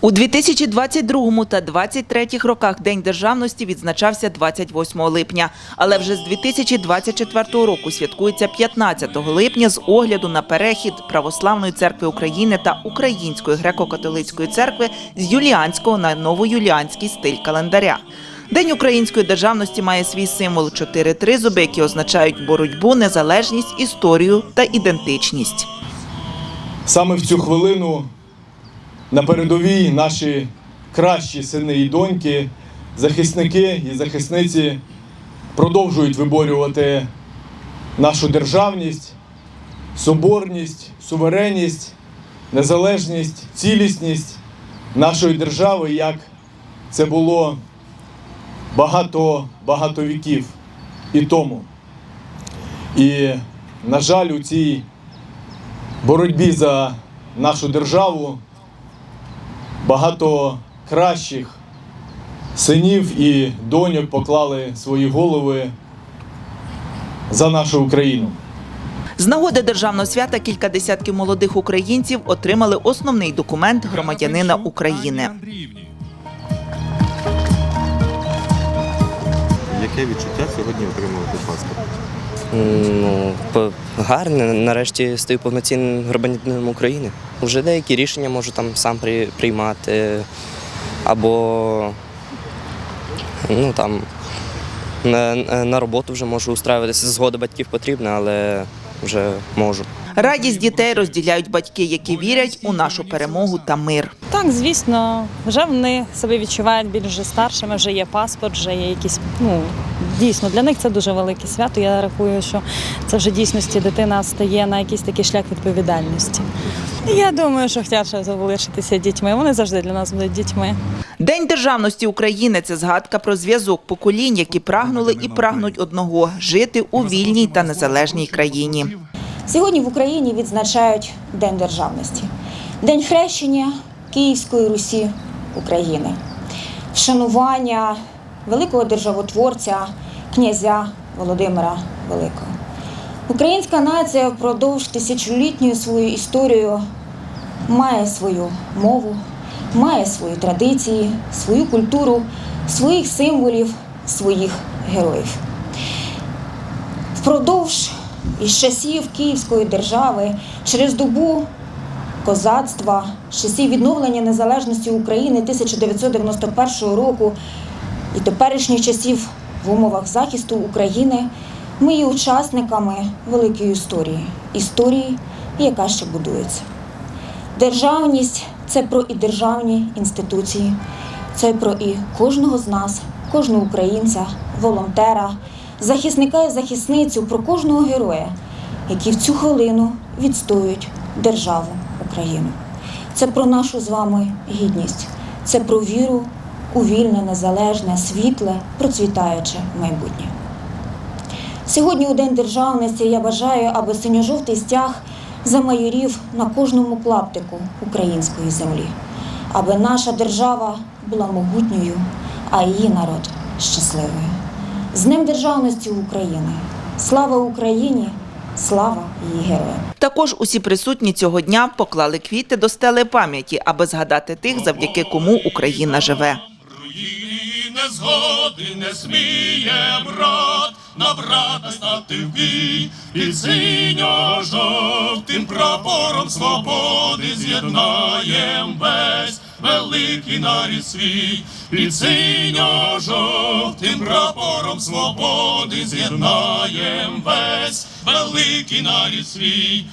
У 2022 та 2023 роках День державності відзначався 28 липня, але вже з 2024 року святкується 15 липня з огляду на перехід Православної церкви України та Української греко-католицької церкви з юліанського на новоюліанський стиль календаря. День української державності має свій символ чотири тризуби, які означають боротьбу, незалежність, історію та ідентичність. Саме в цю хвилину на передовій наші кращі сини і доньки, захисники і захисниці продовжують виборювати нашу державність, соборність, суверенність, незалежність, цілісність нашої держави, як це було багато багато віків і тому. І, на жаль, у цій боротьбі за нашу державу багато кращих синів і доньок поклали свої голови за нашу Україну. З нагоди державного свята кілька десятків молодих українців отримали основний документ громадянина України. Яке відчуття сьогодні отримувати паспорт? Ну, гарне. Нарешті стаю повноцінним громадянином України. Вже деякі рішення можу там сам при- приймати. Або ну, там, на, на роботу вже можу устраюватися. Згода батьків потрібна, але вже можу. Радість дітей розділяють батьки, які вірять у нашу перемогу та мир. Так, звісно, вже вони себе відчувають більш старшими, вже є паспорт, вже є якісь. Ну дійсно для них це дуже велике свято. Я рахую, що це вже дійсності дитина стає на якийсь такий шлях відповідальності. Я думаю, що хотять залишитися дітьми. Вони завжди для нас будуть дітьми. День державності України це згадка про зв'язок поколінь, які прагнули і прагнуть одного жити у вільній та незалежній країні. Сьогодні в Україні відзначають День державності, День хрещення Київської Русі України, вшанування великого державотворця князя Володимира Великого. Українська нація впродовж тисячолітньої свою історію має свою мову, має свої традиції, свою культуру, своїх символів, своїх героїв. Впродовж із часів Київської держави через добу козацтва, з часів відновлення незалежності України 1991 року і теперішніх часів в умовах захисту України ми є учасниками великої історії, історії, яка ще будується. Державність це про і державні інституції, це про і кожного з нас, кожного українця, волонтера, захисника і захисницю, про кожного героя, які в цю хвилину відстоюють державу Україну. Це про нашу з вами гідність, це про віру у вільне, незалежне, світле, процвітаюче майбутнє. Сьогодні, у День державності, я бажаю, аби синьо-жовтий стяг замайорів на кожному клаптику української землі, аби наша держава була могутньою, а її народ щасливою. З Днем державності України! Слава Україні! Слава її героям! Також усі присутні цього дня поклали квіти до стели пам'яті, аби згадати тих, завдяки кому Україна живе. руїни згоди не сміє брат на брата стати в бій, під синьо-жовтим прапором свободи з'єднаєм весь великий нарід свій, під синьо-жовтим прапором свободи з'єднаєм весь великий нарід свій.